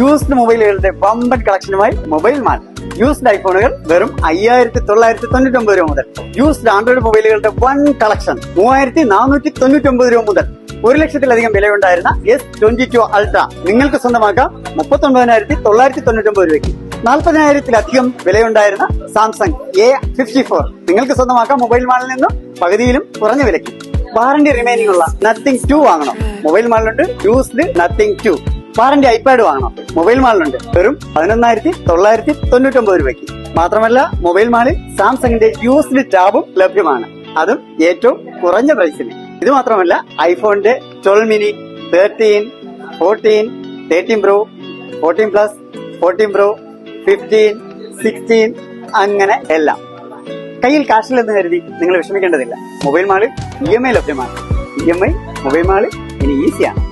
Used മൊബൈലുകളുടെ വമ്പൻ കളക്ഷനുമായി mobile man. Used ഐഫോണുകൾ വെറും അയ്യായിരത്തി തൊള്ളായിരത്തി തൊണ്ണൂറ്റി ഒമ്പത് രൂപ മുതൽ. യൂസ്ഡ് ആൻഡ്രോയിഡ് മൊബൈലുകളുടെ വൺ കളക്ഷൻ മൂവായിരത്തി നാനൂറ്റി തൊണ്ണൂറ്റി ഒമ്പത് രൂപ മുതൽ. ഒരു ലക്ഷത്തിലധികം വിലയുണ്ടായിരുന്ന എസ് ട്വന്റി ടു അൾട്ര നിങ്ങൾക്ക് സ്വന്തമാക്കാം മുപ്പത്തി ഒമ്പതിനായിരത്തി തൊള്ളായിരത്തി തൊണ്ണൂറ്റി ഒമ്പത് രൂപയ്ക്ക്. നാൽപ്പതിനായിരത്തിലധികം വിലയുണ്ടായിരുന്ന സാംസങ് എ ഫിഫ്റ്റി ഫോർ നിങ്ങൾക്ക് സ്വന്തമാക്കാം മൊബൈൽ മാളിൽ നിന്നും പകുതിയിലും കുറഞ്ഞ വിലയ്ക്ക്. വാറന്റി റിമൈനിംഗ് ഉള്ള നത്തിങ് ടു വാങ്ങണം. Mobile മാളിലുണ്ട് used Nothing two warranty iPad വാങ്ങണം. മൊബൈൽ മാളിലുണ്ട്. വെറും പതിനൊന്നായിരത്തി തൊള്ളായിരത്തി തൊണ്ണൂറ്റി ഒമ്പത് രൂപയ്ക്ക്. മാത്രമല്ല മൊബൈൽ മാളിൽ സാംസങ്ങിന്റെ യൂസ്ഡ് ടാബും ലഭ്യമാണ്. അതും ഏറ്റവും കുറഞ്ഞ പ്രൈസിന് ഇത് മാത്രമല്ല ഐഫോണിന്റെ twelve mini thirteen fourteen thirteen pro fourteen plus fourteen pro fifteen sixteen അങ്ങനെ എല്ലാം. കയ്യിൽ കാശില്ലെന്ന് കരുതി നിങ്ങൾ വിഷമിക്കേണ്ടതില്ല. മൊബൈൽ മാളിൽ ഇ എം ഐ ലഭ്യമാണ്. ഇ എം ഐ മൊബൈൽ മാളിൽ ഇനി ഈസിയാണ്